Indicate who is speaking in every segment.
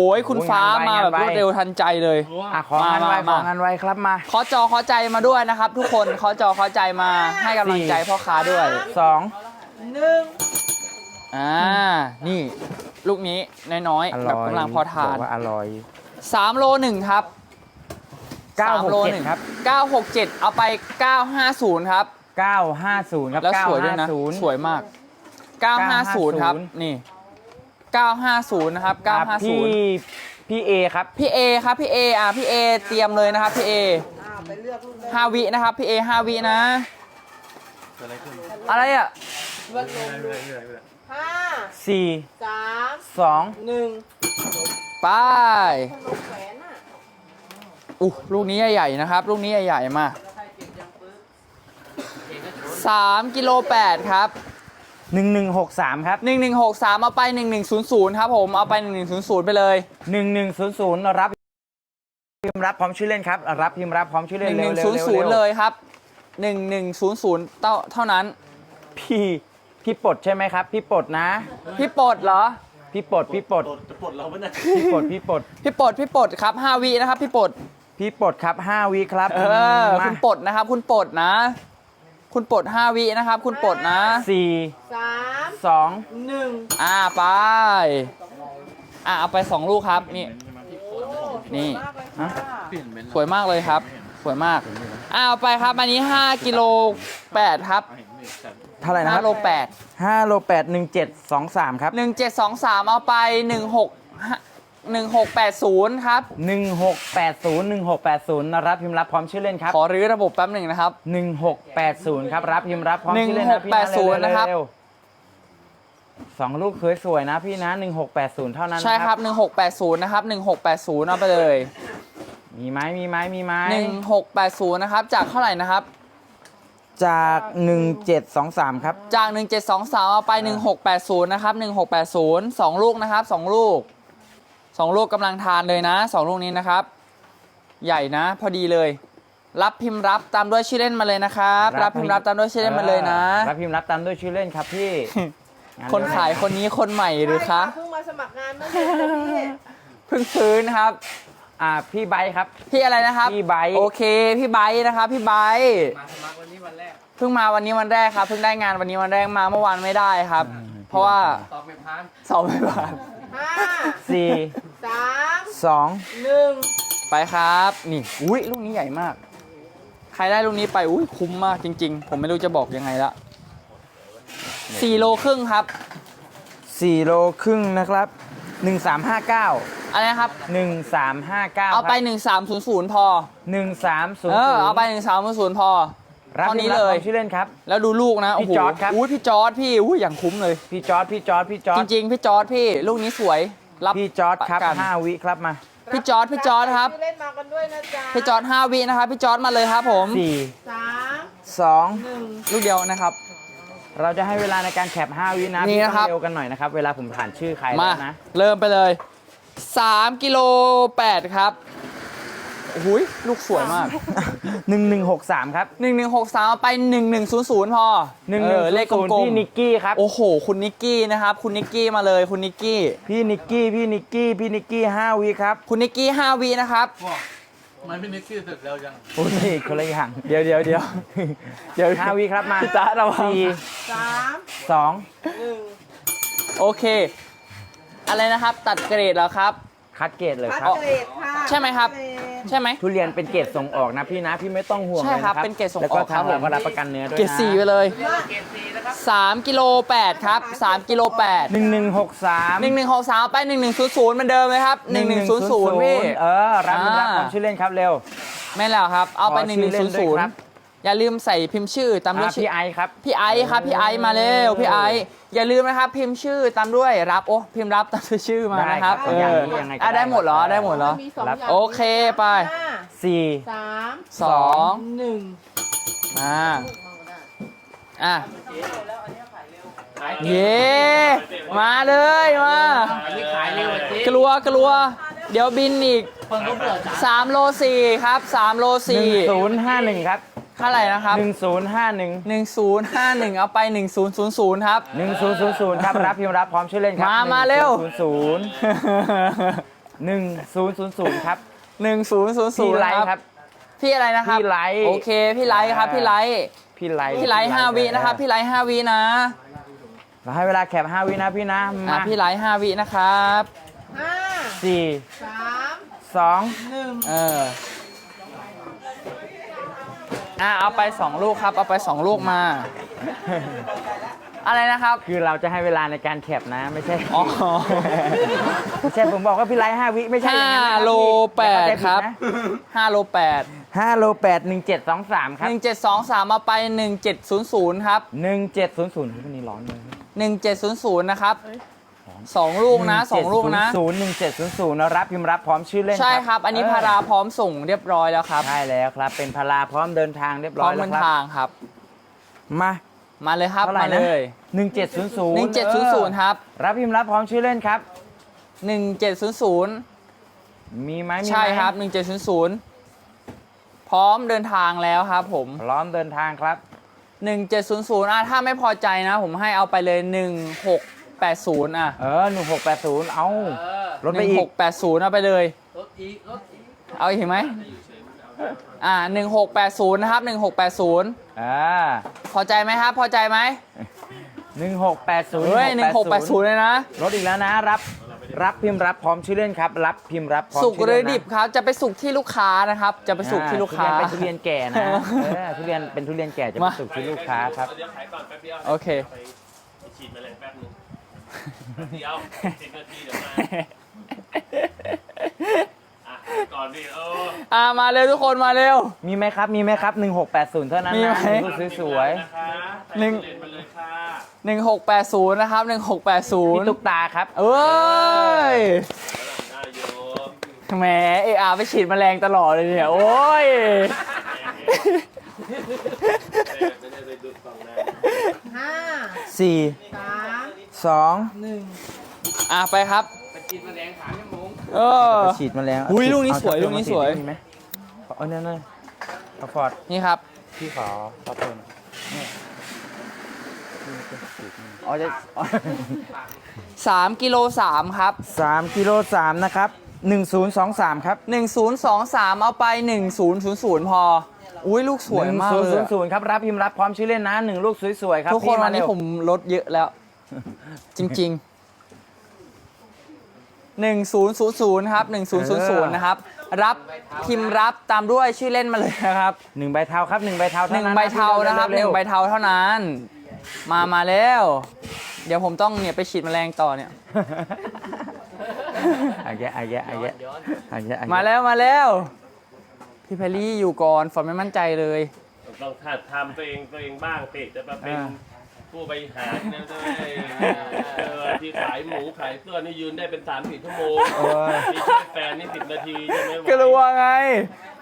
Speaker 1: โอ้ยคุณฟ้ามาแบบรวดเร็วทันใจเลย
Speaker 2: อะของานไว้
Speaker 1: มา
Speaker 2: ข
Speaker 1: มา
Speaker 2: องานไว้ครับมา
Speaker 1: ขอจอขอใจมาด้วยนะครับ ทุกคนขอจอขอใจมาให้กำลังใจพ่อค้าด้วย
Speaker 2: สอง
Speaker 3: หนึ่ง
Speaker 1: อ่านี่ลูกนี้น้อย
Speaker 2: อ
Speaker 1: ๆแบ
Speaker 2: ร่
Speaker 1: บ
Speaker 2: อย
Speaker 1: กำลังพอทาน
Speaker 2: บอกว่าอร่อย
Speaker 1: 3โลหนึ่งครับ
Speaker 2: เก้า
Speaker 1: สาม
Speaker 2: หก
Speaker 1: โล
Speaker 2: เจ็ด
Speaker 1: หนึ่ง
Speaker 2: ครับ
Speaker 1: 967เอาไป950ครับ
Speaker 2: เก้าห้าศูนย์ครับ
Speaker 1: แล้ว
Speaker 2: เก้า
Speaker 1: สวยด้วย
Speaker 2: ห้า
Speaker 1: นะ
Speaker 2: ศูนย์
Speaker 1: สวยมาก950ครับ
Speaker 2: 950
Speaker 1: นี่ 950 นะครับ
Speaker 2: อะพี่
Speaker 1: 950
Speaker 2: พี่เอครับ
Speaker 1: พี่เอครับพี่เออะพี่เอเตรียมเลยนะครับพี่เอ
Speaker 3: อ่าไปเลือกลูกได้
Speaker 1: ห้าวินะครับพี่เอห้าวินะ อะไรอะ
Speaker 3: เลือกลงดูห้า
Speaker 2: สี่
Speaker 3: สาม
Speaker 2: สอง
Speaker 3: หนึ่ง
Speaker 1: ไป
Speaker 3: คนลงแขวนอะ
Speaker 1: อู้ลูกนี้ใหญ่ๆนะครับ ลูกนี้ใหญ่ๆมาสามกิโลแปดครับ
Speaker 2: หนึ่งหนึ่งหกสามครับ
Speaker 1: หนึ่งหนึ่งหกสามเอาไปหนึ่งหนึ่งศูนย์ศูนย์ครับผม เอาไปหนึ่งหนึ่งศูนย์ศูนย์ไปเลย
Speaker 2: หนึ่งหนึ่งศูนย์ศูนย์รับพิมพ์รับพร้อมชื่อเล่นครับ รับพิมพ์รับพร้อมชื่อ
Speaker 1: ห
Speaker 2: เล่น
Speaker 1: นึ่งห
Speaker 2: เร็ว
Speaker 1: นึ่ง
Speaker 2: เร็ว
Speaker 1: ศูนย์
Speaker 2: เร็ว
Speaker 1: ศูนย์เลยครับหนึ่งหนึ่งศูนย์ศูนย์เท่าเท่านั้น
Speaker 2: พี่พี่ปลดใช่ไหมครับ พี่ปลดนะ
Speaker 1: พี่ปลดเหรอ
Speaker 2: พี่ปลดพี่ปลด
Speaker 4: จะปลดเราปะเนี่ย
Speaker 2: พี่ปลดพี่ปลด
Speaker 1: พี่ปลดพี่ปลดครับห้าวินะครับ พี่ปลด
Speaker 2: พี่ปลดครับห้าวิครับ
Speaker 1: เออ
Speaker 2: มา
Speaker 1: คุณปลดนะครับ คุณปลดนะ คุณปลดห้าวินะครับ คุณปลดนะ
Speaker 2: สี่
Speaker 3: สาม
Speaker 2: สอง
Speaker 3: หนึ่ง
Speaker 1: อ่าไป อ่าเอาไปสองลูกครับนี่ นี่
Speaker 3: มากเลยค่ะ
Speaker 1: สวยมากเลยครับ สวยมากอ่าเอาไปครับอันนี้ 5กิโล8ครับ
Speaker 2: เท่าไหร่นะค
Speaker 1: 5
Speaker 2: รับ
Speaker 1: โล
Speaker 2: ห้าโลแปดหนึ่งเจ็ดสองสามครับ
Speaker 1: 8 1723 เอาไป 16 1680 ครับ
Speaker 2: หนึ่งหกแปดศูนย์หนึ่งหกแปดศูนย์รับพิมพ์รับพร้อมชื่อเล่นครับ
Speaker 1: ขอรื้อระบบแป๊บหนึ่งนะครับ
Speaker 2: หนึ่งหกแปดศูนย์ครับ รับพิมพ์รับพร้อมชื่อเล่นนะพี่นะ
Speaker 1: 1680 นะครับ
Speaker 2: เวๆสองลูกสวยๆนะพี่นะหนึ่งหกแปดศูนย์เท่านั้น
Speaker 1: ใช่ครับ 1680 นะครับ 1680 เอาไปเลย
Speaker 2: มีไหมมีไหมมีไหม
Speaker 1: 1680 นะครับ จากเท่าไหร่นะครับ
Speaker 2: จากหนึ่งเจ็ดสองสามครับ
Speaker 1: จาก 1723 เอาไป 1680 นะครับ 1680 2 ลูกนะครับ 2 ลูก 2ลูกกำลังทานเลยนะ2ลูกนี้นะครับ ใหญ่นะ พอดีเลย รับพิมพ์รับตามด้วยชื่อเล่นมาเลยนะครับ รับพิมพ์รับตามด้วยชื่อเล่นมาเลยนะ
Speaker 2: รับพิมพ์รับตามด้วยชื่อเล่นครับพี่
Speaker 1: คนขายคนนี้คนใหม่หรือคะ
Speaker 3: ใช่เพิ่งมาสมัครงานเมื่อเดือนเลยพี่
Speaker 1: เพิ่งซื้อนะครับ
Speaker 2: อ่าพี่ไบร์ทครับ
Speaker 1: พี่อะไรนะครับ
Speaker 2: พี่ไบร์ท
Speaker 1: โอเค พี่ไบร์ทนะครับ พี่ไบร์ทเพิ่งมาวันนี้วันแรกครับ เพิ่งได้งานวันนี้วันแรกมาเมื่อวานไม่ได้ครับ เพราะว่าสอบไม่ผ่านสอบไม่ผ่าน
Speaker 3: ห้า
Speaker 2: สี่
Speaker 3: สาม
Speaker 2: สอง
Speaker 3: หนึ่ง
Speaker 1: ไปครับ นี่อุ้ยลูกนี้ใหญ่มาก ใครได้ลูกนี้ไปอุ้ยคุ้มมากจริง ๆ ผมไม่รู้จะบอกยังไงละสี่โลครึ่งครับ
Speaker 2: สี่โลครึ่งนะครับหนึ่งสามห้าเก้า
Speaker 1: อะไรนะครับ
Speaker 2: หนึ่งสามห้าเก้า
Speaker 1: เอาไป1300พอ
Speaker 2: หนึ่งสามศูน
Speaker 1: เอ
Speaker 2: ย์
Speaker 1: อเอาไป1300พอ
Speaker 2: รับ
Speaker 1: เท่านี้
Speaker 2: พิมพ์ รับ
Speaker 1: เลย
Speaker 2: พร้อมชื่อเล่นครับ
Speaker 1: แล้วดูลูกนะโอ้
Speaker 2: พี่
Speaker 1: โห
Speaker 2: จอร์จครับ
Speaker 1: อุ้ยพี่จอร์ดพี่อุ้ยอย่างคุ้มเลย
Speaker 2: พี่จอร์ดพี่จอร์ดพี่จอร์
Speaker 1: จ
Speaker 2: ด
Speaker 1: ริงๆ พี่จอร์ดพี่ลูกนี้สวยรับ
Speaker 2: พี่จอร์ดครับ
Speaker 1: ประกัน
Speaker 2: ห้าวิครับมา
Speaker 1: พี่จอร์จพี่จอร์จครับ
Speaker 3: ชื่อเล่นมากันด้วยนะจ๊ะ
Speaker 1: พี่จอร์ด5วินะครับพี่จอร์ดมาเลยครับผม
Speaker 2: สี่
Speaker 3: สาม
Speaker 2: สอง
Speaker 3: หนึ่ง
Speaker 1: ลูกเดียวนะครับ
Speaker 2: เราจะให้เวลาในการแคป5วินะ
Speaker 1: นี่
Speaker 2: พี่
Speaker 1: นะครับ
Speaker 2: ต้องเร็วกันหน่อยนะครับ เวลาผมผ่านชื่อใคร
Speaker 1: มา
Speaker 2: แล้วนะ
Speaker 1: เริ่มไปเลย 3 กิโล 8 ครับโอ้โหยลูกสวยมาก
Speaker 2: 1163 ครับ
Speaker 1: 1163เอาไป 1100 พอ
Speaker 2: 1
Speaker 1: เออเลขกล
Speaker 2: 1
Speaker 1: ม
Speaker 2: พี่นิกกี้ครับ
Speaker 1: ๆโอ้โห คุณนิกกี้นะครับ คุณนิกกี้มาเลยคุณนิกกี้
Speaker 2: พี่นิกกี้ พี่นิกกี้ พี่นิกกี้5วิครับ
Speaker 1: คุณนิกกี้5วินะครับ
Speaker 4: มันไม่นึกชื่อเสร็จแล้วยัง
Speaker 2: โอ้ยคนละอย่าง
Speaker 1: เดี๋ยวเดี๋ยวเดี๋ยวเดี๋ยว
Speaker 2: 5วิครับมา
Speaker 1: พี่จ๊ะระวัง
Speaker 2: สี่
Speaker 3: สาม
Speaker 2: สอง
Speaker 3: หนึ่ง
Speaker 1: โอเค อะไรนะครับ ตัดเกรดแล้วครับ
Speaker 2: คัดเกรดเลย
Speaker 3: คัด
Speaker 2: ครับ
Speaker 3: เกรดค่ะ
Speaker 1: ใช่ไหมครับ
Speaker 3: คัดเกรด
Speaker 1: ใช่ไหม
Speaker 2: ทุเรียนเป็นเกรดส่งออกนะพี่นะพี่ไม่ต้องห่วง
Speaker 1: ใช่
Speaker 2: เลยนะครับ
Speaker 1: เป็นเกรดส่งออก
Speaker 2: แล้วก็
Speaker 1: ครั
Speaker 2: ทา
Speaker 1: บ
Speaker 2: งเรา
Speaker 1: ผม
Speaker 2: ก็รับประกันเนื้อด้วยนะ
Speaker 1: เกรดสี่ไปเลย3กิโล8ครับ3กิโล8
Speaker 2: หนึ่งหนึ่งหกสาม
Speaker 1: หนึ่งหนึ่งหกสามไปหนึ่งหนึ่งศูนย์ศูนย์เหมือนเดิมเลยครับหนึ่งหนึ่งศูนย์ศูนย์พี่
Speaker 2: เออรับ
Speaker 1: อ่า
Speaker 2: รับความชื่อเล่นครับเร็ว
Speaker 1: ไม่แล้วครับ เอาไป
Speaker 2: ขอ
Speaker 1: หนึ่งห
Speaker 2: ชื่
Speaker 1: นึ่
Speaker 2: องเล่
Speaker 1: ศู
Speaker 2: น
Speaker 1: นย์ศูนย์
Speaker 2: ด้วยครับ
Speaker 1: อย่าลืมใส่พิมพ์ชื่อตามด้วย
Speaker 2: อ่า
Speaker 1: ชื่
Speaker 2: พี่
Speaker 1: อ
Speaker 2: ไอซ์ครับ
Speaker 1: พี่ไอซ์ครับพี่ไอซ์มาเร็วพี่ไอซ์อย่าลืมนะครับ พิมพ์ชื่อตามด้วยรับโอ้พิมพ์รับตามด้วยชื่อมานะครับ
Speaker 2: ได้
Speaker 1: เอ
Speaker 2: ครับ
Speaker 1: อ
Speaker 2: ยังไงก็
Speaker 1: อะ
Speaker 2: ได้
Speaker 1: ได้หมดเหรอได้หมดเหรอ
Speaker 3: มีสอง
Speaker 2: รับ
Speaker 3: อย่าง
Speaker 1: โอเคไป
Speaker 3: ห้า
Speaker 2: สี่
Speaker 3: สาม
Speaker 1: สอง
Speaker 3: หนึ่ง
Speaker 1: อ่าอะเย้มาเลยมากลัวกลัว เดี๋ยวบินอีก3โล4ครับ3โล
Speaker 2: หนึ่ง
Speaker 1: 4
Speaker 2: ศูนย์ห้าหนึ่งครับ
Speaker 1: เท่าไหร่นะครับ
Speaker 2: หนึ่งศูนย์ห้าหนึ่ง
Speaker 1: 1051 เอาไป 1000 ครับ
Speaker 2: หนึ่งศูนย์ศูนย์ศูนย์ครับ รับพิมพ์รับพร้อมชื่อเล่นครั
Speaker 1: มามาเร็ว
Speaker 2: ศูนย์ศูนย์หนึ่งศูนย์ศูนย์ศูนย์ครับ
Speaker 1: หนึ่งศูนย์ศูนย์ศู
Speaker 2: พี่
Speaker 1: นย์
Speaker 2: ไลท์
Speaker 1: ค
Speaker 2: ค
Speaker 1: รั
Speaker 2: รั
Speaker 1: บบพี่อะไรนะครับ
Speaker 2: พี่ไลท์
Speaker 1: โอเค พี่ไลท์ครับ พี่ไลท์
Speaker 2: พี่ไลท์
Speaker 1: พี่ไลท์ห้าวินะครับ พี่ไลท์ห้าวินะ
Speaker 2: เราให้เวลาแคปห้าวินะพี่นะ
Speaker 1: อะ
Speaker 2: มา
Speaker 1: พี่ไลท์ห้าวินะครับ
Speaker 3: ห้า
Speaker 2: สี่
Speaker 3: สาม
Speaker 2: สอง
Speaker 3: หนึ่ง
Speaker 1: เออ อะเอาไปสองลูกครับ เอาไปสองลูกมา อะไรนะครับ
Speaker 2: คือเราจะให้เวลาในการแคปนะ ไม่ใช่
Speaker 1: อ๋อ
Speaker 2: ไม่ใช่ผมบอกว่าพี่ไลท์ห้าวิไม่ใช่อย่างนั้นนะครับ
Speaker 1: ห้าโล
Speaker 2: พี่
Speaker 1: แปด
Speaker 2: อย่าเข้าใจผิ
Speaker 1: ครับ
Speaker 2: นะ
Speaker 1: ห้าโลแปด
Speaker 2: ห้าโลแปดหนึ่งเจ็ดสองสามครับ
Speaker 1: หนึ่งเจ็ดสองสามเอาไปหนึ่งเจ็ดศูนย์ศูนย์ครับ
Speaker 2: หนึ่งเจ็ดศูนย์ศูนย์วันนี้ร้อนเลย
Speaker 1: หนึ่งเจ็ดศูนย์ศูนย์นะครับ สองลูกนะสองลูกนะ
Speaker 2: ศูนย์หนึ่งเจ็ดศูนย์ศูนย์รับพิมพ์รับพร้อมชื่อเล่น
Speaker 1: ใช่ครับ อันนี้พาราพร้อมส่งเรียบร้อยแล้วครับ
Speaker 2: ใช่แล้วครับ เป็นพาราพร้อมเดินทางเรียบ
Speaker 1: พ
Speaker 2: ร้
Speaker 1: ร้
Speaker 2: อ
Speaker 1: อม
Speaker 2: ยแล้
Speaker 1: เดิ
Speaker 2: วนครับ
Speaker 1: ทางครับ
Speaker 2: มา
Speaker 1: มาเลยครับ
Speaker 2: เท่าไหร่
Speaker 1: มา
Speaker 2: นะ
Speaker 1: เลย
Speaker 2: หนึ่งเจ็ดศูนย์ศูนย์
Speaker 1: หนึ่งเจ็ดศูนย์ศูนย์ครับ
Speaker 2: รับพิมพ์รับพร้อมชื่อเล่นครับ
Speaker 1: หนึ่งเจ็ดศูนย์ศูนย์
Speaker 2: มีไหมมีไหม
Speaker 1: ใช่ครับหนึ่งเจ็ดศูนย์ศูนย์พร้อมเดินทางแล้วครับผม
Speaker 2: พร้อมเดินทางครับ
Speaker 1: หนึ่งเจ็ดศูนย์ศูนย์อะถ้าไม่พอใจนะ ผมให้เอาไปเลยห นึ่งหกแปดศูนย์อะ
Speaker 2: เออหนึ่งหกแปดศูนย์เอา
Speaker 4: เออ
Speaker 2: ลด
Speaker 1: ห
Speaker 2: ไป
Speaker 1: นึ่ง
Speaker 2: อี
Speaker 1: ห
Speaker 2: ก
Speaker 1: กแปดศูนย์เอาไปเลย
Speaker 4: รถอีกรถอีก
Speaker 1: เอาอีกไหมอ่าหนึ่งหกแปดศูนย์นะครับหนึ่งหกแปดศูนย์
Speaker 2: อ่า
Speaker 1: พอใจไหมครับ พอใจไหม
Speaker 2: หนึ่งหกแปดศูนย์
Speaker 1: เฮ้ยหนึ่งหกแปดศูนย์เลยนะ
Speaker 2: ลดอีกแล้วนะ รับ รับพิมพ์รับพร้อมชื่อเล่นครับ รับพิมพ์รับพร้อม
Speaker 1: สุก
Speaker 2: ชื่อ
Speaker 1: หรื
Speaker 2: เล่
Speaker 1: อน
Speaker 2: นะ
Speaker 1: ดิบครับ จะไปสุกที่ลูกค้านะครับ จะไปสุกที่ลูกค้า
Speaker 2: อ่ทุเรียนเป็นทุเรียนแก่นะเออทุเรียนเป็นทุเรียนแก่จะไป
Speaker 1: มา
Speaker 2: สุกที่ลูกค้าครับ
Speaker 4: เดี๋ยวขายก่อนแป๊บเดียว
Speaker 1: โอเค
Speaker 4: ไปฉีดแมลงแป๊บนึงแป๊บ เดียวสิบนาทีเดี๋ยวมาอะก่อนดิเออ
Speaker 1: อ่ามาเร็วทุกคนมาเร็ว
Speaker 2: มีไหมครับ มีไหมครับ 1680 เท่านั้น
Speaker 1: มี
Speaker 2: นะ
Speaker 1: ไหม
Speaker 2: รูปสวย
Speaker 4: นะคะ
Speaker 1: หนึ่ง
Speaker 4: ใส่ทุเรียนมาเลยค่ะ
Speaker 1: หนึ่งหกแปดศูนย์นะครับหนึ่งหกแปดศู
Speaker 2: ๆ
Speaker 1: น
Speaker 2: พี่
Speaker 1: ย์
Speaker 2: ตุ๊กตาครับ
Speaker 1: เอ้ย
Speaker 4: หน้าโยม
Speaker 1: แหมเออาไปฉีดแมลงตลอดเลยเนี่ย โอ้ย
Speaker 4: ไม่ได้ไปดูฝั่งนั้น
Speaker 3: ห้า
Speaker 2: 4
Speaker 3: สาม
Speaker 2: 2
Speaker 3: หนึ่ง
Speaker 1: อะไปครับเออ
Speaker 2: ไปฉีดแมาแล้ว
Speaker 1: อุ๊ยลูกนี้สวยลูกนี้สวย
Speaker 2: มีไหมเอาเนี่ยเนี่ยขอฟอร์ด
Speaker 1: นี่ครับ
Speaker 2: พี่ขอขอเพิ่มนี่อ๋อจะอ๋อ
Speaker 1: 3กิโล3ครับ
Speaker 2: สามกิโลสามนะครับหนึ่งศูนย์สองสามครับ
Speaker 1: 1023 เอาไป 1000 พอ อุ้ยลูกสวยมาก
Speaker 2: ศูนย์
Speaker 1: เล
Speaker 2: ศู
Speaker 1: ย
Speaker 2: นย์ศูนย์ครับรับพิมพ์รับพร้อมชื่อเล่นนะหนึ่งลูกสวยๆครับ
Speaker 1: ทุกคน
Speaker 2: พี่า
Speaker 1: วันนี้
Speaker 2: เร็
Speaker 1: ผมลดเยอะแล้ว จริงๆ 1000ครับ1000นะครับ รับพิมพ์รับตามด้วยชื่อเล่นมาเลยนะครับ
Speaker 2: หนึ่งใบเทาครับหนึ่งใบเทา
Speaker 1: ห
Speaker 2: เท่า
Speaker 1: นึ่ง
Speaker 2: นั้น
Speaker 1: ใบเทานะครับห
Speaker 2: เร็
Speaker 1: นึ่
Speaker 2: ว
Speaker 1: ง
Speaker 2: ๆ
Speaker 1: ใบเทาเท่านั้น มามาแล้ว เดี๋ยวผมต้องเนี่ยไปฉีดแมลงต่อเนี่ย
Speaker 2: อะแยะอะแยะอะแยะอะแยะอะแยะ
Speaker 1: มาแล้วมาแล้ว พี่แพรรี่อยู่ก่อนฝนไม่มั่นใจเลย
Speaker 4: ต้องถ้าทำตัวเองตัวเองบ้างติจะมาเป็นผู้บริหารนะด้วยเออที่ขายหมูขายเสื้อนี่ยืนได้เป็นสามสี่ชั่วโมง
Speaker 2: เออ
Speaker 4: นี่ช่วยแฟนนี่สิบนาทีใช่ไหม
Speaker 1: กลัวไง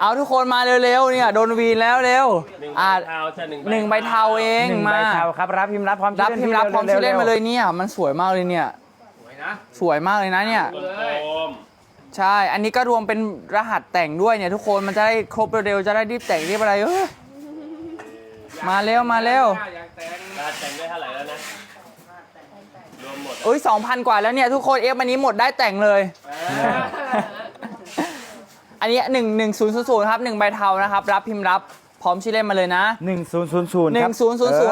Speaker 1: เอาทุกคนมาเร็วๆเนี่ยโดนวีนแล้วเร็ว
Speaker 4: หนึ่ง
Speaker 1: อะ
Speaker 4: ใบเทาใช่หนึ่ง
Speaker 1: หนึ่งใบเทาเอง
Speaker 2: หนึ่ง
Speaker 1: มา
Speaker 2: ใบเทาครับรับพิมพ์รับพร้อม
Speaker 1: รับพิมพ์รับพร้อมชื่อเล่นมาเลย
Speaker 2: ร็ว
Speaker 1: เนี่ย มันสวยมากเลยเนี่ย
Speaker 4: สวยนะ
Speaker 1: สวยมากเลยนะเนี่ย
Speaker 4: กลม
Speaker 1: ใช่ อันนี้ก็รวมเป็นรหัสแต่งด้วยเนี่ยทุกคน มันจะได้ครบเร็วๆ จะได้รีบแต่งรีบอะไรเอ้ยมาเร็วมาเร็ว
Speaker 4: ๆการแต่งได้เท่าไหร่แล้วนะ รวมหมด
Speaker 1: เอ้ย2,000กว่าแล้วเนี่ยทุกคนเอฟอันนี้หมดได้แต่งเลย อันนี้1 1 0 0 0ครับ1ใบเทานะครับ รับพิมพ์รับพร้อมชื่อเล่นมาเลยนะ
Speaker 2: หนึ่งศูนย์ศูนย์ศูนย์ครับ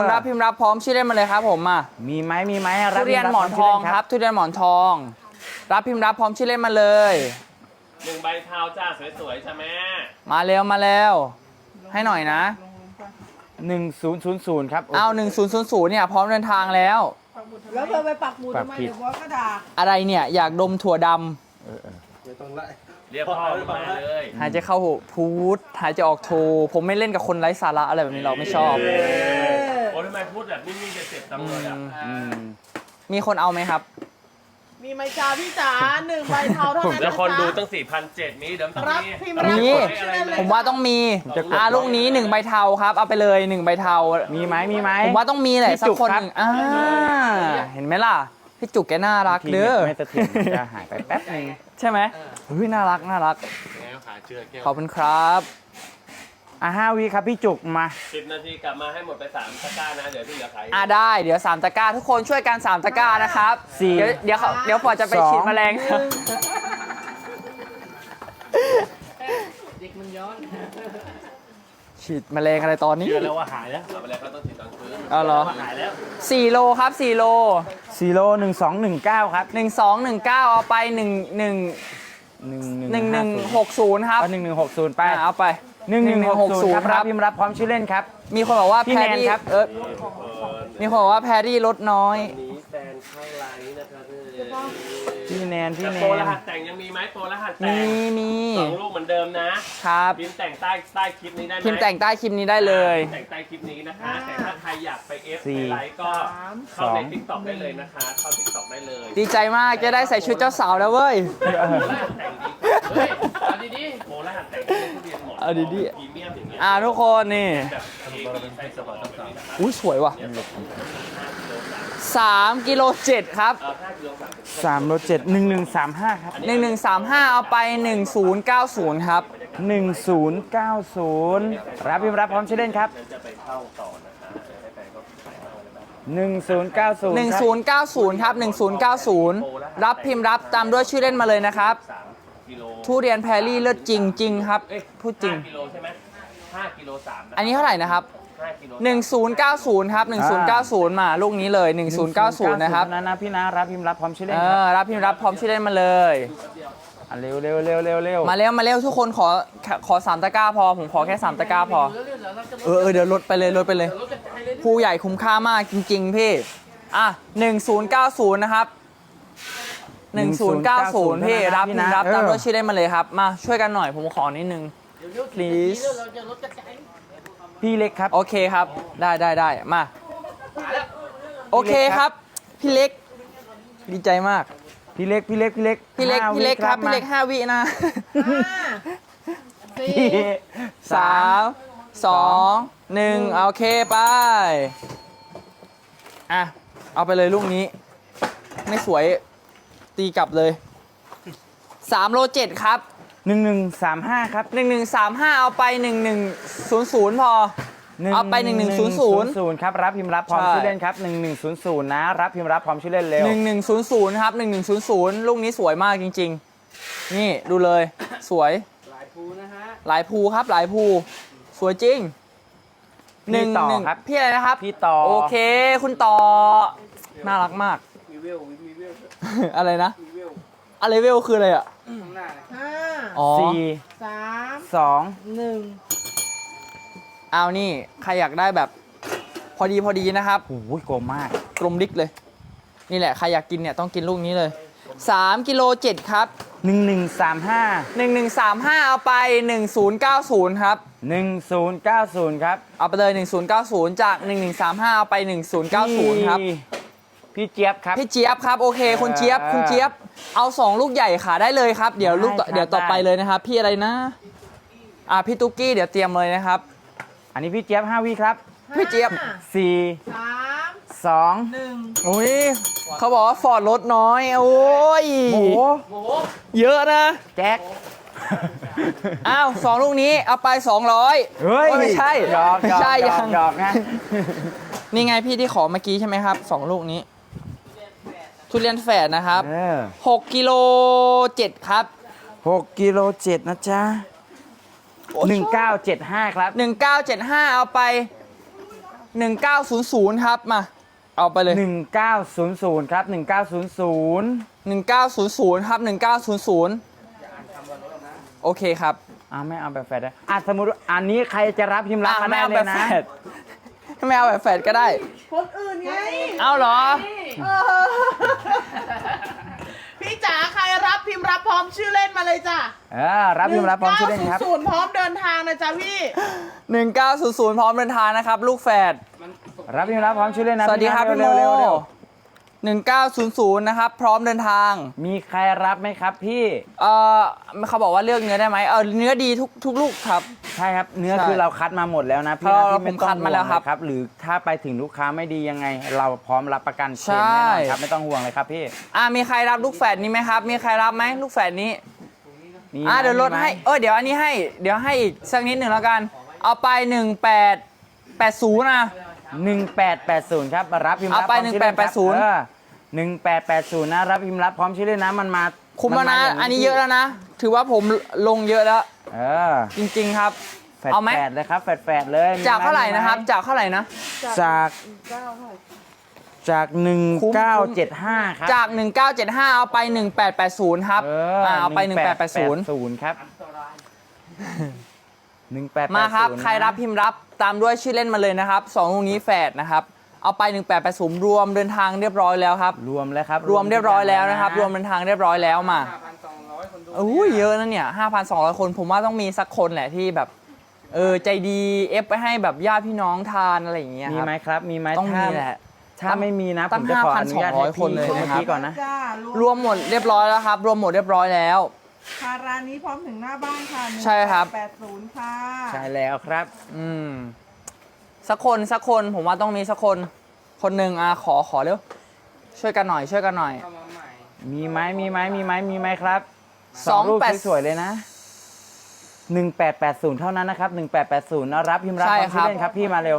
Speaker 1: 1000รับพิมพ์รับพร้อมชื่อเล่นมาเลยครับผมอะ
Speaker 2: มีไหมมีไหม
Speaker 1: ทุเรียนหมอนทองครับทุเรียนหมอนทอง รับพิมพ์รับพร้อมชื่อเล่นมาเลย
Speaker 4: หนึ่งใบเทาจ้าสวยๆใช่ไหม
Speaker 1: มาเร็วมาเร็ว ให้หน่อยนะ
Speaker 2: หนึ่งศูนย์ศูนย์ศูนย์ครับ
Speaker 1: เอา1000เนี่ยพร้อมเดินทางแล้ว
Speaker 3: แล้วเธอไปปักหมุดทำไม
Speaker 2: ปักผิด
Speaker 3: เดี๋ยวบอสก็ด่า
Speaker 1: อะไรเนี่ยอยากดมถั่วด
Speaker 4: เรียกพ่อมาเลยำ
Speaker 1: หายใจเข้าพูดหายใจออกโทผมไม่เล่นกับคนไร้สาระอะไรแบบนี้เราไม่ชอบ
Speaker 4: โอ้ทำไมพูดแบบนิ่งๆจะเจ็บจังเลยอะ
Speaker 2: อืม
Speaker 1: มีคนเอาไหมครับ
Speaker 3: มีไมจาพี่จ๋าหนึ่งใบเทาเท่านั้น
Speaker 4: แล้ว
Speaker 3: นะ
Speaker 4: คนดู
Speaker 3: จ๊ะ
Speaker 4: ตั้ง4,700มีเดี๋ยวต้อง
Speaker 3: รับ
Speaker 4: มี
Speaker 3: พิมพ์รับ
Speaker 1: มี
Speaker 3: พร้อมชื่อเล่นเลย
Speaker 1: ผมว่าต้องมีอ่าลูกนี้หนึ่งใบเทาครับ เอาไปเลยหนึ่งใบเทา
Speaker 2: มีไหมมีไหม
Speaker 1: ผมว่าต้องมีแหละ
Speaker 2: พี่
Speaker 1: สัก
Speaker 2: จุก
Speaker 1: คน
Speaker 2: ครับ
Speaker 1: หนึ่งอ่าเห็นไหมล่ะ พี่จุกแกน่ารัก
Speaker 2: ที
Speaker 1: เด้อ
Speaker 2: ไม่เสถียรมันจะหายไปแป๊บนึง
Speaker 1: ใช่ไหมเฮ้ยน่ารักน่ารัก
Speaker 4: แล้วขาเชือกแก้ว
Speaker 1: ขอบคุณครับ
Speaker 2: อะห้าวีครับพี่จุกมา
Speaker 4: สิบนาทีกลับมาให้หมดไปสามตะกร้านะ เดี๋ยวที่เหลือขาย
Speaker 1: อ่าได้เดี๋ยวสามตะกร้า ทุกคนช่วยกันสามตะกร้านะครับ
Speaker 2: สี่
Speaker 1: เดี๋ยวเดี๋ยวเขาเดี๋ยวฟอร์ดจะไป
Speaker 2: สอง
Speaker 1: ฉีดแมลง
Speaker 3: หนึ่ง
Speaker 1: ฉีดแมลงอะไรตอนนี้
Speaker 2: เชื่อแล้วว่าหายแล้ว
Speaker 4: เอาไปแล้วเขาต้องฉีดตอนคืน
Speaker 1: เอาเหรอ
Speaker 2: หายแล้ว
Speaker 1: สี่โลครับสี่โล
Speaker 2: ซีโร่หนึ่งสองหนึ่งเก้าครับ
Speaker 1: หนึ่งสองหนึ่งเก้าเอาไปหนึ่งหนึ่ง
Speaker 2: หนึ่ง
Speaker 1: หนึ่งหนึ่งหกศูนย์ครับ
Speaker 2: หนึ่งหนึ่งหกศูนย์ไป
Speaker 1: อะเอาไป
Speaker 2: หนึ่งหนึ่งหกศูนย์ครับ
Speaker 1: 1160
Speaker 2: รับพิมพ์รับพร้อมชื่อเล่นครับ
Speaker 1: มีคนบอกว่า
Speaker 2: พี่
Speaker 1: แพ
Speaker 2: แน
Speaker 1: ร
Speaker 2: น
Speaker 1: รี่
Speaker 2: ครับ
Speaker 1: เออมีคนบอกว่าแพรรี่ลดน้อย
Speaker 4: นี้แฟนเข้าไลน์นะครับ
Speaker 2: พี่แนนพี่
Speaker 4: แต่
Speaker 2: แน
Speaker 4: โปรร
Speaker 2: น
Speaker 4: หัสแต่งยังมีไหมโปรรหัสแต่
Speaker 1: มี
Speaker 4: ง
Speaker 1: มี
Speaker 4: สองลูกเหมือนเดิมนะครับ พิมพ์แต่งใต้ใต้คลิปนี้ได้ไหม
Speaker 1: พิมพ์แต่งใต้คลิปนี้ได้เลย
Speaker 4: แต่งใต้คลิปนี้นะคะ แต่ถ้าใครอยากไปเอฟ
Speaker 2: สี่
Speaker 4: ในไลฟ์ก็
Speaker 3: สาม
Speaker 4: เข้าใน
Speaker 2: สอง
Speaker 4: ทิกตอกได้เลยนะคะ เข้าทิกตอกได้เลย
Speaker 1: ดีใจมากจะได้ใส่ชุดเจ้าสาวแล้วเว้ย
Speaker 4: โปรรหัสแต่งดีเฮ้ยเอาดีๆโปรรหัสแต่งที่ทุเรียนหมอน
Speaker 1: เอาดีๆ
Speaker 4: พรีเมียมอย่างเงี้ย
Speaker 1: อ่าทุกคนนี่
Speaker 4: แบบเอมีไซส์สปอร์ตต่างๆนะครับ
Speaker 1: อุ้ยสวยว่ะสามกิโลเจ็ดครับ
Speaker 4: เออห้ากิโลสามสิบ
Speaker 2: สามโลเจ็ดหนึ่งหนึ่งสามห้าครับ
Speaker 1: หนึ่งหนึ่งสามห้าเอาไปหนึ่งศูนย์เก้าศูนย์ครับ
Speaker 2: หนึ่งศูนย์เก้าศูนย์รับพิมพ์รับพร้อมชื่อเล่นครับ
Speaker 4: จะไปเข้าต่อนะคะให้แฟนก็ขายเอาอะไรแบบ
Speaker 2: หนึ่งศูนย์เก้าศูนย์
Speaker 1: หนึ่งศูนย์เก้าศูนย์ครับหนึ่งศูนย์เก้าศูนย์รับพิมพ์รับตามด้วยชื่อเล่นมาเลยนะครับ
Speaker 4: สาม กิโล
Speaker 1: ทุเรียนแพรรี่เลิศจริงจริงๆครับ
Speaker 4: เอ้ย
Speaker 1: พูดจริง
Speaker 4: ห้ากิโลใช่ไหมห้ากิโลสามนะ
Speaker 1: อันนี้เท่าไหร่นะครับ
Speaker 4: ห้ากิโล
Speaker 1: 1090 ครับ 1090 มาลูกนี้เลย 1090 นะครับ
Speaker 2: นะนะพี่นะรับพิมพ์รับพร้อมชื่อเล่น
Speaker 1: เอ
Speaker 2: ครับ
Speaker 1: อ รับพิมพ์รับพร้อมชื่อเล่นมาเลย
Speaker 2: อะเร็วเร็วเร็วเร็วเร็ว
Speaker 1: มาเร็วมาเร็วทุกคนขอขอสามตะกร้าพอ ผมขอแค่สามตะกร้าพอ เออเออเดี๋ยวลดไปเลยลดไปเลยผู้ใหญ่คุ้มค่ามากจริง ๆ พี่ อะ 1090 นะครับ 1090 พี่รับพิมพ์รับตามด้วยชื่อเล่นมาเลยครับ มาช่วยกันหน่อยผมขอนิดนึง please
Speaker 2: พี่เล็กครับ
Speaker 1: โอเคครับ ได้ได้ได้มา โอเคครับ พี่เล็ก ดีใจมาก
Speaker 2: พี่เล็ก พี่เล็ก พี่เล็ก
Speaker 1: พี่เล็ก
Speaker 2: ห้า
Speaker 1: พี่เล็กครับ
Speaker 2: วิ
Speaker 1: พี่เล็ก
Speaker 2: มา
Speaker 1: ห้าวินะ
Speaker 3: ห้าสี่
Speaker 1: สามสองหนึ่งโอเคไปอะ เอาไปเลยลูกนี้ ไม่สวย ตีกลับเลย3โล7ครับ
Speaker 2: หนึ่งหนึ่งสามห้าครับ
Speaker 1: 1135 เอาไป 1100 พอ เอาไป1100
Speaker 2: ศูนย์ครับรับพิมพ์รับพร้อม
Speaker 1: ใช่
Speaker 2: ชื่อเล่นครับหนึ่งหนึ่งศูนย์ศูนย์นะรับพิมพ์รับพร้อมชื่อเล่นเร็ว
Speaker 1: 1100 ครับ 1100 ลูกนี้สวยมากจริง ๆ นี่ดูเลย สวย
Speaker 3: หลายภูนะฮะ
Speaker 1: หลายภูครับ หลายภู สวยจริง
Speaker 2: พี่ต่อ
Speaker 1: หนึ่ง
Speaker 2: ครับ
Speaker 1: พี่อะไรนะครับ
Speaker 2: พี่ต่อ
Speaker 1: โอเค คุณต่อ น่ารักมาก
Speaker 3: มีเวลมีเวล
Speaker 1: อะไรนะ
Speaker 3: มีเวล
Speaker 1: อะไรเวลคืออะไรอะ
Speaker 3: ข้างหน้าห้า
Speaker 1: อ๋อ
Speaker 2: สี่
Speaker 3: สาม
Speaker 2: สอง
Speaker 3: หนึ่ง
Speaker 1: เอานี่ใครอยากได้แบบ พอดีพอดีนะครับ
Speaker 2: โอ้ยโกงมาก
Speaker 1: กลมดิกเลย นี่แหละใครอยากกินเนี่ยต้องกินลูกนี้เลย3กิโล7ครับ
Speaker 2: หนึ่งหนึ่งสามห้า
Speaker 1: 1135 เอาไป 1090 ครับ
Speaker 2: หนึ่งศูนย์เก้าศูนย์ครับ
Speaker 1: เอาไปเลย 1090 จาก 1135 เอาไป 1090 ครับ
Speaker 2: พี่ พี่เจี๊ยบครับ
Speaker 1: พี่เจี๊ยบครับโอเคคุณเจี๊ยบ
Speaker 2: เออ
Speaker 1: คุณเจี๊ยบเอาสองลูกใหญ่ขาได้เลยครับ เดี๋ยวลูกต่อ
Speaker 2: ได้ครับ
Speaker 1: เดี๋ยวต่อไป
Speaker 2: ได้
Speaker 1: เลยนะครับ พี่อะไรนะ อ่าพี่ตุ๊กกี้เดี๋ยวเตรียมเลยนะครับ
Speaker 2: อันนี้พี่เจี๊ยบห้าวิครับ
Speaker 1: พี่เจี๊ยบ
Speaker 3: ห้า
Speaker 2: สี่
Speaker 3: สาม
Speaker 2: สอง
Speaker 3: หนึ่ง
Speaker 1: อุ้ยเขาบอกว่าฟอร์ดลดน้อยโอ้ย
Speaker 2: โอ้โห
Speaker 3: โอ้โห
Speaker 1: เยอะนะ
Speaker 2: แจ็ค
Speaker 1: อ้าวสองลูกนี้เอาไป 200
Speaker 2: เฮ้ย
Speaker 1: ไม่ใช่
Speaker 2: หยอกหยอก
Speaker 1: ใช่
Speaker 2: หยอ
Speaker 1: ยั
Speaker 2: ก
Speaker 1: ง
Speaker 2: หยอกนะ
Speaker 1: นี่ไงพี่ที่ขอเมื่อกี้ใช่ไหมครับสองลูกนี้ ทุเรียนแฝดนะครับ
Speaker 2: เออ
Speaker 1: 6กิโล7ครับ
Speaker 2: หกกิโลเจ็ดนะจ๊ะหนึ่งเก้าเจ็ดห้าครับ
Speaker 1: 1975 เอาไป 1900 ครับมา เอาไปเลย
Speaker 2: หนึ่งเก้าศูนย์ศูนย์ครับหนึ่งเก้าศูนย์ศูนย์
Speaker 1: 1900 ครับ 1900 โอเคครับ
Speaker 2: อ่าไม่เอาแบบแฟดได้อะสมมติว่าอันนี้ใครจะรับพิมพ์รับ
Speaker 1: อะ
Speaker 2: มา
Speaker 1: ไม่
Speaker 2: ได้
Speaker 1: เอา
Speaker 2: เล
Speaker 1: แบ
Speaker 2: ย
Speaker 1: บ
Speaker 2: นะ
Speaker 1: แฟด ไม่เอาแบบแฟดก็ได้
Speaker 3: คนอื่นไง
Speaker 1: เอาเหรอ
Speaker 3: เออพี่จ๋าใครรับพิมพ์รับพร้อมชื่อเล่นมาเลยจ้ะ
Speaker 2: เออรับพิมพ์รับพร้อมชื่อเล่นครับ
Speaker 3: ศูนย์พร้อมเดินทางนะจ๊ะพี่
Speaker 1: 1900พร้อมเดินทางนะครับ ลูกแฝด
Speaker 2: รับพิมพ์รับพร้อมชื่อเล่นนะ
Speaker 1: สวัสดีครับ
Speaker 2: เร็
Speaker 1: พี่โม
Speaker 2: วเร็วเร็ว
Speaker 1: 1900 นะครับ พร้อมเดินทาง
Speaker 2: มีใครรับไหมครับพี่
Speaker 1: เอ่อเขาบอกว่าเลือกเนื้อได้ไหมเออเนื้อดีทุกทุกลูกครับ
Speaker 2: ใช่ครับเนื้อ
Speaker 1: ใช่
Speaker 2: คือเราคัดมาหมดแล้วนะพี่
Speaker 1: เรา
Speaker 2: นะพี่ไม่
Speaker 1: ผม
Speaker 2: ต้อง
Speaker 1: คัดมาแล้ว
Speaker 2: ห่ง
Speaker 1: ครับ
Speaker 2: เยครับ หรือถ้าไปถึงลูกค้าไม่ดียังไง เราพร้อมรับประกันเคล
Speaker 1: ใช่
Speaker 2: มแน่นอนครับไม่ต้องห่วงเลยครับพี่
Speaker 1: อ่ามีใครรับลูกแฝดนี้ไหมครับ มีใครรับไหมลูกแฝดนี้
Speaker 2: มี
Speaker 1: อ่า
Speaker 2: ไหม
Speaker 1: เดี๋ยวลด
Speaker 2: มีไม
Speaker 1: ให้ เออเดี๋ยวอันนี้ให้ เดี๋ยวให้อีกสักนิดหนึ่งแล้วกัน เอาไป 1880นะ
Speaker 2: หนึ่งแปดแปดศูนย์ครับ รับพิมพ์รับ
Speaker 1: เอาไป
Speaker 2: พร้มชื่อเล่นครับ
Speaker 1: 1880
Speaker 2: เออหนึ่งแปดแปดศูนย์นะ รับพิมพ์รับพร้อมชื่อเล่นนะมันมา
Speaker 1: คุ้มแล้วนะา
Speaker 2: ย่าง
Speaker 1: อันนี้เยอะแล้วนะ ถือว่าผมลงเยอะแล้ว
Speaker 2: เเออ
Speaker 1: จริง ๆ ครับ
Speaker 2: แฟด
Speaker 1: เอาไหม
Speaker 2: แฟดเลยครับแฟดแฟดเลยมี
Speaker 1: จากเท่าไหร่นะครับ
Speaker 2: มี
Speaker 1: จากเท่าไหร่นะ
Speaker 2: จาก
Speaker 3: เก้าเท่าไหร่
Speaker 2: จากหนึ่ง
Speaker 1: คุ้ม
Speaker 2: เก้าเจ็ดห้าครับ
Speaker 1: จาก 1975 เอาไป 1880 ครับ
Speaker 2: เออ
Speaker 1: เอาไป 1880
Speaker 2: 1880ครับ หนึ่งแปด
Speaker 1: มาครับใครรับพิมพ์รับตามด้วยชื่อเล่นมาเลยนะครับสองลูกนี้แฝดนะครับเอาไป 1880 รวมเดินทางเรียบร้อยแล้วครับ
Speaker 2: รวมแล้วครับ
Speaker 1: รวมเรียบร้อยแล้วนะครับ รวมเดินทางเรียบร้อยแล้วมาอุ้ยเยอะนะเนี่ย 5,200 คนผมว่าต้องมีสักคนแหละที่แบบเออใจดีเอฟไปให้แบบญาติพี่น้องทานอะไรอย่างเงี้ย
Speaker 2: มี
Speaker 1: ครับ
Speaker 2: ไหมครับ มีไหม
Speaker 1: ต้องมี
Speaker 2: ถ้า
Speaker 1: แหละ
Speaker 2: ถ้าไม่มีนะ
Speaker 1: ตั้
Speaker 2: ผม
Speaker 1: ง
Speaker 2: จะขออนุญาตให้
Speaker 1: 5,200คนเลย
Speaker 2: พี่
Speaker 1: นะครับ
Speaker 2: เมื่อกี้ก่อนนะ
Speaker 3: จ้าร
Speaker 1: วมหมดเรียบร้อยแล้วครับ รวมหมดเรียบร้อยแล้ว
Speaker 3: คาร้านนี้พร้อมถึงหน้าบ้านค่ะ
Speaker 1: ใช่ครับ
Speaker 3: แปดศูนย์ค่ะ
Speaker 2: ใช่แล้วครับ
Speaker 1: อืม สักคนสักคนผมว่าต้องมีสักคน คนหนึ่งอะขอขอเร็ว ช่วยกันหน่อย ช่วยกันหน่อย
Speaker 2: มีไหมมีไหมมีไหมมีไหมครับ
Speaker 1: สอง
Speaker 2: รูป
Speaker 1: แปด
Speaker 2: สวยๆเลยนะ 1880 เท่านั้นนะครับ 1880นะรับพิมพ์รับ
Speaker 1: ใช่
Speaker 2: พร้อม
Speaker 1: ครับ
Speaker 2: ชื่อเล่นครับพี่มาเร็ว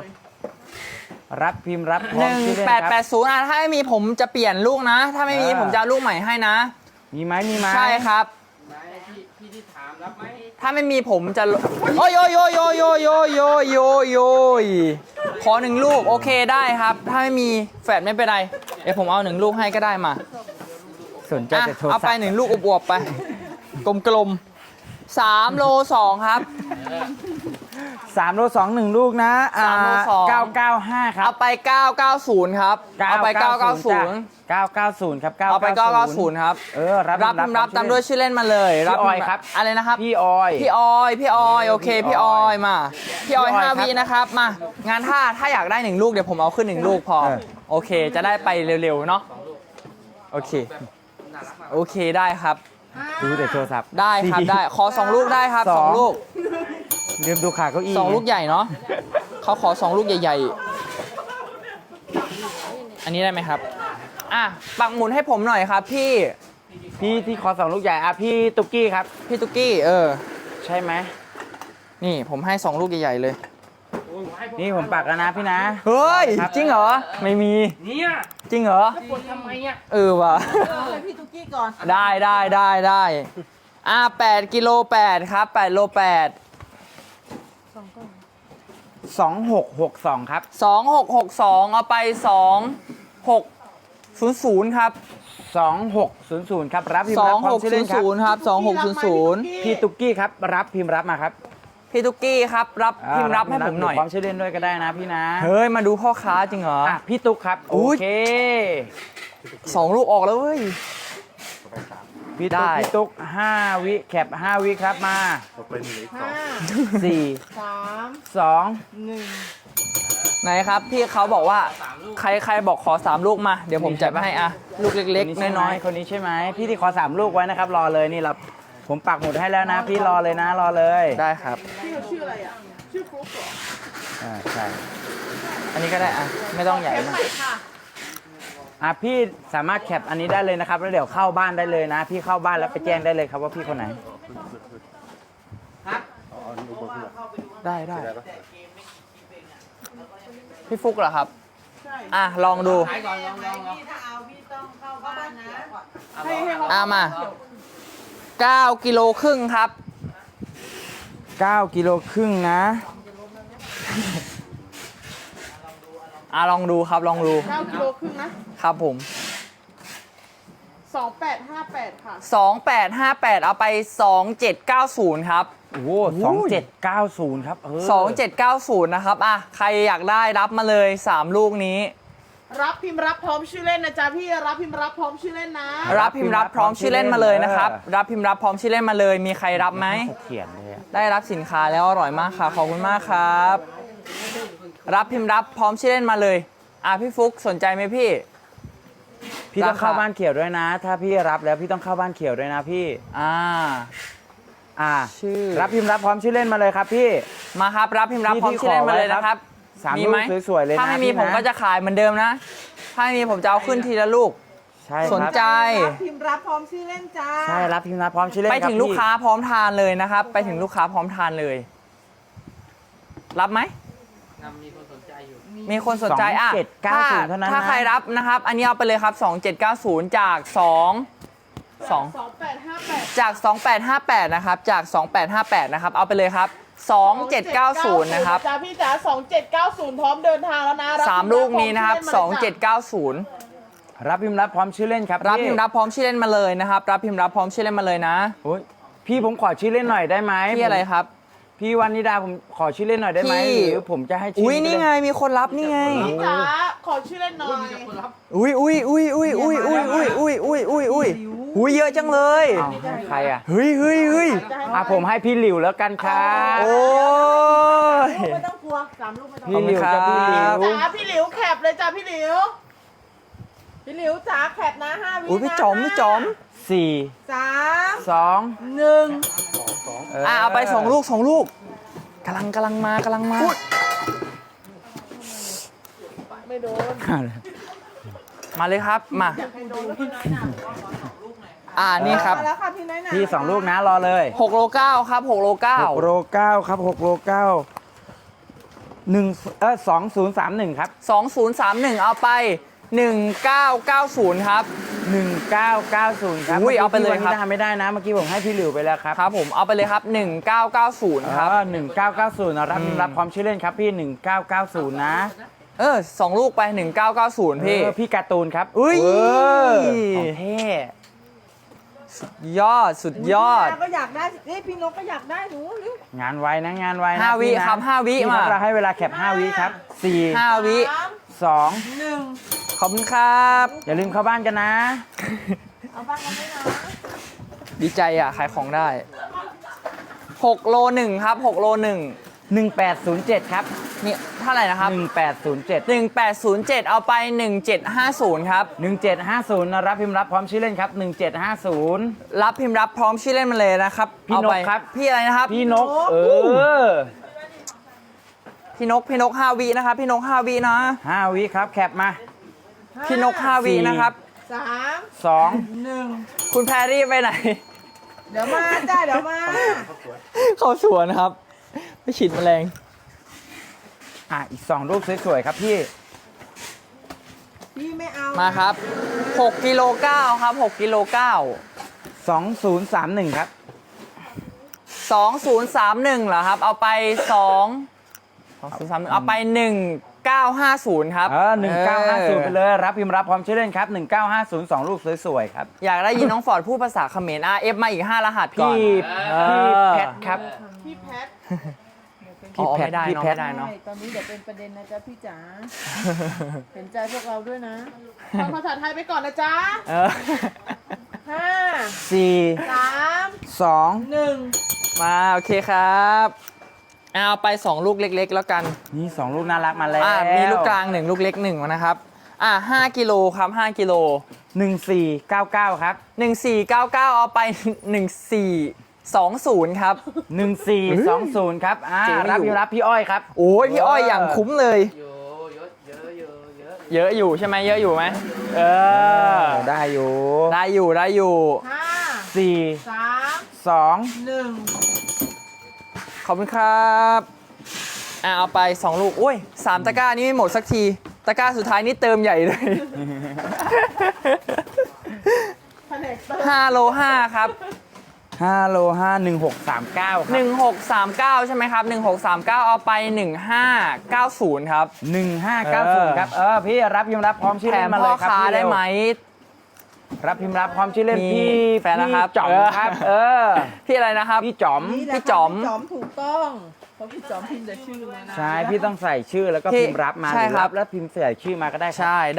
Speaker 2: รับพิมพ์รับพ
Speaker 1: ห
Speaker 2: ร้อม
Speaker 1: นึ่ง
Speaker 2: ชื่อเล่น
Speaker 1: แปด
Speaker 2: ค
Speaker 1: แป
Speaker 2: รับ
Speaker 1: ดศูนย์อะถ้าไม่มีผมจะเปลี่ยนลูกนะ ถ้าไม่มี
Speaker 2: เออ
Speaker 1: ผมจะเอาลูกใหม่ให้นะ
Speaker 2: มีไหมมีไหม
Speaker 1: ใช่ครับ ถ้าไม่มีผมจะโอ้ยโอ้ยโอ้ยโอ้ยโอ้ยโอ้ยโอ้ยโยโยขอหนึ่งลูกโอเคได้ครับ ถ้าไม่มีแฟดไม่เป็นไรเดี๋ยวผมเอาหนึ่งลูกให้ก็ได้มา
Speaker 2: สนใจจะโทร
Speaker 1: เอาไปหนึ่งลูกอวบๆไป กลมๆสามโลสองครับ
Speaker 2: สามโลสองหนึ่งลูกนะอ่
Speaker 1: สามโลสอง
Speaker 2: เก้าเก้าห้าครับ
Speaker 1: เอาไป 990 ครับ เอาไป 990
Speaker 2: 990ครับ990
Speaker 1: เอาไป 990 ครับ
Speaker 2: เออรับ
Speaker 1: รับพิมพ์รับตามด้วยชื่อเล่นมาเลย
Speaker 2: พี่ออย
Speaker 1: พิมพ์
Speaker 2: ครับ
Speaker 1: อะไรนะครับ
Speaker 2: พี่ออย
Speaker 1: พี่ออย พี่ออย โอเค
Speaker 2: พี่
Speaker 1: พี่อ
Speaker 2: อ
Speaker 1: อ
Speaker 2: อยย
Speaker 1: มา พี่ออย
Speaker 2: พี่ออย
Speaker 1: ห้า
Speaker 2: ครับ
Speaker 1: วินะครับ มา งานถ้าถ้าอยากได้หนึ่งลูกเดี๋ยวผมเอาขึ้นหนึ่งลูกพอ
Speaker 2: เออ
Speaker 1: โอเค จะได้ไปเร็วๆ เนาะ โอเค โอเคได้ครับ
Speaker 2: ดูแต่โทรศัพท์
Speaker 1: ได้ครับ
Speaker 2: สี่
Speaker 1: ได้ ขอสองลูกได้ครับ
Speaker 2: ส
Speaker 1: ส
Speaker 2: อ
Speaker 1: องงลูก
Speaker 2: ลืมดูขาเก้าอี้
Speaker 1: สองลูกใหญ่เนาะเขาขอสองลูกใหญ่ ๆ อันนี้ได้ไหมครับ อะปักหมุนให้ผมหน่อยครับ พี่
Speaker 2: พี่ที่ขอสองลูกใหญ่อะพี่ตุ๊กกี้ครับ
Speaker 1: พี่ตุ๊กกี้เออ
Speaker 2: ใช่ไหม
Speaker 1: นี่ผมให้สองลูกใหญ่ๆเลย
Speaker 2: นี่ผมปักแล้วนะพี่นะ
Speaker 1: เฮ้ย
Speaker 2: ครับ
Speaker 1: จริงเหรอ ไม่มี
Speaker 4: เนี่ย
Speaker 1: จริงเหรอ
Speaker 4: กดทำไมอะ
Speaker 1: เออว่ะ
Speaker 3: ให้พี่ตุ๊กกี้ก่อน
Speaker 1: ได้ได้ได้ได้อะ8กิโล8ครับ8โล 8
Speaker 2: 2662ครับ
Speaker 1: 2662เอาไป2600ครับ
Speaker 2: 2600ครับรับพิมพ์รับพร้อมชื่อเล่นครับ
Speaker 1: 2600ครับ2600
Speaker 2: พี่ตุ๊กกี้ครับรับพิมพ์รับมาครับ
Speaker 1: พี่ตุ๊กกี้ครับ รับพิมพ์รับให้ผมหน่อย
Speaker 2: พร้อมชื่อเล่นด้วยก็ได้นะพี่นะ
Speaker 1: เฮ้ย มาดูพ่อค้าจริงเหรอ
Speaker 2: อะพี่ตุ๊กครับโอ
Speaker 1: อุ๊ย
Speaker 2: เค
Speaker 1: สองลูกออกแล้วเว้ย
Speaker 2: พี่
Speaker 1: ได้
Speaker 2: ตุ๊กพี่ตุ๊ก5วิแคป5วิครับมา
Speaker 3: ห้า
Speaker 2: 4
Speaker 3: สาม
Speaker 2: 2
Speaker 3: หนึ่ง
Speaker 1: ไหนครับพี่เขาบอกว่าใครใครบอกขอ3ลูกมา เดี๋ยวผมจัดไปให้อะลูกเล็ก
Speaker 2: คนนี้ใช่
Speaker 1: ๆ
Speaker 2: ไหม
Speaker 1: น้อย
Speaker 2: คนนี้ใช่ไหมพี่ที่ขอ3ลูกไว้นะครับรอเลยนี่เราผมปักหมุดให้แล้วนะ พี่รอเลยนะรอเลย
Speaker 1: ๆได้ครับ
Speaker 3: พี่เขาชื่ออะไรอะ ชื่อฟลุ๊กเหรอ
Speaker 2: อ่าใช่
Speaker 1: อันนี้ก็ได้อะไม่ต้องใหญ่
Speaker 3: แคป
Speaker 1: มา
Speaker 3: ให
Speaker 1: ก
Speaker 3: ม่ค่ะ
Speaker 2: อะพี่สามารถแคปอันนี้ได้เลยนะครับแล้วเดี๋ยวเข้าบ้านได้เลยนะ พี่เข้าบ้านแล้วไปแจ้งได้เลยครับว่าพี่คนไหน
Speaker 1: ได้ได้พี่ฟุกเหรอครับ
Speaker 3: ใช่
Speaker 1: อะลองดู
Speaker 3: ให้ให้เขา
Speaker 1: อะมา 9 กิโลครึ่งครับ
Speaker 2: 9 กิโลครึ่งนะ
Speaker 1: อะลองดูครับลองดู
Speaker 3: เก้ากิโลครึ่งนะครับ
Speaker 1: ผม
Speaker 3: สองแปดห้าแปดค่ะ
Speaker 1: 2858 เอาไป 2790 ครับ
Speaker 2: โอ้โหสองเจ็ดเก้าศูนย์ครับเออ
Speaker 1: 2790 นะครับ อะ ใครอยากได้รับมาเลย 3 ลูกนี้
Speaker 3: รับพิมพ์รับพร้อมชื่อเล่นนะจ๊ะพี่ รับพิมพ์รับพร้อมชื่อเล่นนะ
Speaker 1: รับพิมพ์รับพร้อมชื่อเล่นมาเลยนะครับ รับพิมพ์รับพร้อมชื่อเล่นมาเลย มีใครรับไหม
Speaker 2: เขียนเลยอะ
Speaker 1: ได้รับสินค้าแล้วอร่อยมากค่ะ ขอบคุณมากครับ รับพิมพ์รับพร้อมชื่อเล่นมาเลย อะพี่ฟุกสนใจไหมพี่
Speaker 2: พี่ต้อง
Speaker 1: ราคา
Speaker 2: เข้าบ้านเขียวด้วยนะ ถ้าพี่รับแล้วพี่ต้องเข้าบ้านเขียวด้วยนะพี่
Speaker 1: อ่า
Speaker 2: อ่า
Speaker 1: ชื่อ
Speaker 2: รับพิมพ์รับพร้อมชื่อเล่นมาเลยครับพี่
Speaker 1: มาครับรับพิมพ์รับ
Speaker 2: ที่
Speaker 1: พร้อม
Speaker 2: ที่
Speaker 1: ชื่อเล่นมาเลย
Speaker 2: ขอไว้
Speaker 1: นะครับ
Speaker 2: สาม
Speaker 1: มี
Speaker 2: ลู
Speaker 1: ไหม
Speaker 2: กสวยๆเลยนะ
Speaker 1: ถ้าไม่มี
Speaker 2: พี่นะ
Speaker 1: ผมก็จะขายเหมือนเดิมนะ ถ้าไม่มีผมจะเอาขึ้นทีละลูก
Speaker 2: ใช่
Speaker 1: สน
Speaker 2: ครับ
Speaker 1: ใจ
Speaker 3: รับพิมพ์รับพร้อมชื่อเล่นจ้า
Speaker 2: ใช่รับพิมพ์รับพร้อมชื่อเล่น
Speaker 1: ไป
Speaker 2: ครับ
Speaker 1: ถึงลูก
Speaker 2: พี่
Speaker 1: ค้าพร้อมทานเลยนะครับ ไปถึงลูกค้าพร้อมทานเลย รับไหม มีคนสนใจอะ
Speaker 2: 2790
Speaker 1: ถ้า
Speaker 2: เท่านั้นนะ
Speaker 1: ถ้าใครรับนะครับ อันนี้เอาไปเลยครับ 2790 จาก2สอง
Speaker 3: สองแปดห้าแปด
Speaker 1: จาก 2858 นะครับ จาก 2858 นะครับ เอาไปเลยครับ 2790 นะครับ
Speaker 3: จ้าพี่จ๋าสองเจ็ดเก้าศูนย์พร้อมเดินทางแล้วนะรับ
Speaker 1: สามลูกนี้นะครับ
Speaker 3: พิมพ์รับพอมชื่อเล่นมาเลยจ้ะ
Speaker 1: 2790
Speaker 2: รับพิมพ์รับพร้อมชื่อเล่นครับ
Speaker 1: รับ
Speaker 2: พี่
Speaker 1: พิมพ์รับพร้อมชื่อเล่นมาเลยนะครับ รับพิมพ์รับพร้อมชื่อเล่นมาเลยนะ
Speaker 2: โอ้ยพี่ผมขอชื่อเล่นหน่อยได้ไหม
Speaker 1: พี่อะไรครับ
Speaker 2: พี่วันนิดาผมขอชื่อเล่นหน่อยได้ไหม
Speaker 1: พี่
Speaker 2: หรือผมจะให้ชื่
Speaker 1: อุ้ย
Speaker 2: เล่
Speaker 1: นี่ไงมีคนรับนี่ไง
Speaker 3: พี่จ๋าขอชื่อเล่นหน่อย
Speaker 1: อุ้ยอุ้ยอุ้ยอุ้ยอุ้ยอุ้ยอุ้ยอุ้ยอุ้ยอุ้ยอุ้ยอุ้ยเยอะจังเลย
Speaker 2: เอาให้ใครอะ
Speaker 1: เฮ้ยเฮ้ยเฮ้ย
Speaker 2: อะผมให้พี่หลิวแล้วกันครับ
Speaker 1: โอ้ย
Speaker 3: ลูกไม่ต้องกลัวสามลูกไม่ต้องก
Speaker 2: พี่
Speaker 3: ลัว
Speaker 2: หลิวจะพี่หลิว
Speaker 3: จ๋าพี่หลิวแคปเลยจ้าพี่หลิว พี่หลิวจ๋าแคปนะห้าวิ
Speaker 1: อุ้ยพี่จอมพี่จอม
Speaker 2: สี่
Speaker 3: สาม
Speaker 2: สอง
Speaker 3: หนึ่ง
Speaker 1: อะเอาไปสองลูกสองลูกกำลังกำลังมากำลังมา
Speaker 3: ไม่โดน
Speaker 1: มาเลยครับมา
Speaker 3: ให้โดนแล้วพี่น้อยหนา
Speaker 1: อ่านี่ครับ
Speaker 3: มาแล้วค่ะพี่น้อยหนา
Speaker 2: พี่สองลูกนะรอเลย
Speaker 1: 6โลเก้าครับ6โลเก้า
Speaker 2: หกโลเก้าครับหกโลเก้าหนึ่งเออสองศูนย์สามหนึ่งครับ
Speaker 1: 2031เอาไป1990ครับ
Speaker 2: หนึ่งเก้าเก้าศูนย์ครับ
Speaker 1: อุ้ยเอาไปเลยครับ
Speaker 2: มื่อกี้พี่วันนี้ทำไม่ได้นะ เมื่อกี้ผมให้พี่หลิวไปแล้วครับ
Speaker 1: ครับผมเอาไปเลยครับ 1990 ครับ
Speaker 2: หนึ่งเก้าเก้าศูนย์รับ
Speaker 1: อืม
Speaker 2: รับความชื่อเล่นครับพี่หนึ่งเก้าเก้าศูนย์นะ
Speaker 1: เออสองลูกไป 1990 พี่
Speaker 2: เออพี่การ์ตูนครับ
Speaker 1: อุ้ย
Speaker 2: เออของเท่
Speaker 1: ยอดสุดยอด
Speaker 3: พี่นาก็อยากได้นี่พี่นกก็อยากได้หนูเร็ว
Speaker 2: งานไวนะงานไวนะ
Speaker 1: ห้าวิ
Speaker 2: พี่นะครับ
Speaker 1: ห้าวิ
Speaker 2: พี่
Speaker 1: มา
Speaker 2: เราให้เวลาแคปห้าวิครับสี่
Speaker 1: 5วิ
Speaker 3: สาม
Speaker 2: สอง
Speaker 3: หนึ่ง
Speaker 1: ขอบคุณครับ
Speaker 2: อย่าลืมเข้าบ้านกันนะ
Speaker 3: เอาบ้างกันไหมนะ
Speaker 1: ดีใจอะ ขายของได้ 6 โล1ครับ 6 โล1
Speaker 2: 1807 ครับ
Speaker 1: นี่เท่าไหร่นะครับ
Speaker 2: 1807
Speaker 1: 1807 เอาไป 1750 ครับ
Speaker 2: 1750นะรับพิมพ์รับพร้อมชื่อเล่นครับ 1750
Speaker 1: รับพิมพ์รับพร้อมชื่อเล่นมาเลยนะครับ
Speaker 2: พี่
Speaker 1: เอาไป
Speaker 2: นกครับ
Speaker 1: พี่อะไรนะครับ
Speaker 2: พี่นก เออ
Speaker 1: พี่นกพี่นก5วินะครับ พี่นก5วินะ
Speaker 2: 5วิครับแคปมา
Speaker 1: พี่นก5วิ
Speaker 2: สี่
Speaker 1: นะครับ
Speaker 3: สาม
Speaker 2: 2
Speaker 3: หนึ่ง
Speaker 1: คุณแพรรี่ไปไหน
Speaker 3: เดี๋ยวมาจ้าเดี๋ยวมา
Speaker 1: เข้าสวนครับ ไปฉีดแมลง
Speaker 2: อะ อีก2รูปสวยๆครับพี่
Speaker 3: พี่ไม่เอา
Speaker 1: มาครับ6กิโล9ครับ6กิโล9
Speaker 2: 2031 ครับ
Speaker 1: 2031เหรอครับ เอาไป 2 2031เอาไป 1950 ครับ
Speaker 2: เออ1950ไปเลย รับพิมพ์รับพร้อมชื่อเล่นครับ1950 2ลูกสวยๆครับ
Speaker 1: อยากได้ยินน้องฟอร์ดพูดภาษาเขมร RF มาอีก 5 รหัสก่อน
Speaker 2: พี่
Speaker 1: เอ
Speaker 2: พี่
Speaker 1: อ
Speaker 2: แพทครับ
Speaker 3: พี่แพท
Speaker 1: อ๋อ
Speaker 2: พี่แพท
Speaker 1: ไม่ได้
Speaker 2: พี่
Speaker 1: เนาะ
Speaker 2: แพท
Speaker 1: ไม่ได้เนาะ
Speaker 3: ใช่ตอนนี้เดี๋ยวเป็นประเด็นนะจ๊ะพี่จ๋า เห็นใจพวกเราด้วยนะฟังภาษาไทยไปก่อนนะจ๊ะ
Speaker 1: เออ
Speaker 3: ห้า
Speaker 2: 4
Speaker 3: สาม
Speaker 2: 2
Speaker 3: หนึ่ง
Speaker 1: มา โอเคครับ เอาไป 2 ลูกเล็ก ๆ แล้วกัน
Speaker 2: นี่2ลูกน่ารักมาแล้ว
Speaker 1: อ่ามีลูกกลาง 1 ลูกเล็ก1นะครับอ่า5กิโลครับ5กิโล
Speaker 2: 1499ครับ
Speaker 1: 1499 เอาไป 1420 ครับ
Speaker 2: 1420ครับอ่า
Speaker 1: เจ๋งอยู่
Speaker 2: รับพิมพ์รับพี่อ้อยครับ
Speaker 1: โอ้ยพี่อ้อยอย่างคุ้มเลย
Speaker 4: โยเยอะเยอะเยอะเยอะ
Speaker 1: เยอะอยู่ใช่ไหมเยอะอยู่ไหมเออ
Speaker 2: ได้อยู่
Speaker 1: ได้อยู่ได้อยู่
Speaker 3: ห้า
Speaker 2: สี่
Speaker 3: สาม
Speaker 2: สอง
Speaker 3: หนึ่ง
Speaker 1: ขอบคุณครับอ่าเอาไป 2 ลูกโอ้ยสามตะกร้านี่ไม่หมดสักที ตะกร้าสุดท้ายนี่เติมใหญ่เลย
Speaker 3: แผนกเติม
Speaker 1: 5โล5ครับ
Speaker 2: ห้าโลห้าหนึ่งหกสามเก้าครับ
Speaker 1: 1639 ใช่ไหมครับ 1639 เอาไป 1590 ครับ
Speaker 2: หนึ่งห้าเก้าศูนย์ครับ เออ พี่รับพิมพ์รับพร้อมชื่อ
Speaker 1: แถ
Speaker 2: เล่
Speaker 1: ม
Speaker 2: นมา
Speaker 1: พ่
Speaker 2: เล
Speaker 1: อย
Speaker 2: ครับ
Speaker 1: ค้า
Speaker 2: พี่
Speaker 1: ได้
Speaker 2: เร็ว
Speaker 1: ไหม
Speaker 2: รับพิมพ์รับพร้อมชื่อเล่น
Speaker 1: มี
Speaker 2: พี่
Speaker 1: แฟนนะครับ
Speaker 2: พี่จ๋อม
Speaker 1: เออ
Speaker 2: ครับ เออ
Speaker 1: พี่อะไรนะครับ
Speaker 2: พี่จ๋อม
Speaker 3: นี่แหละ
Speaker 1: พี่จ๋อม
Speaker 3: ค่ะพี่จ๋อมถูกต้องเพราะพี่จ๋อมพิมพ์แต่ชื่อมานะ
Speaker 2: ใช่ พี่ต้องใส่ชื่อแล้วก็
Speaker 1: พี่
Speaker 2: พิมพ์รับมา
Speaker 1: ใช่
Speaker 2: หรือ
Speaker 1: ครับ
Speaker 2: รับแล้วพิมพ์ใส่ชื่อมาก็ได้ครับ
Speaker 1: ใช่ได้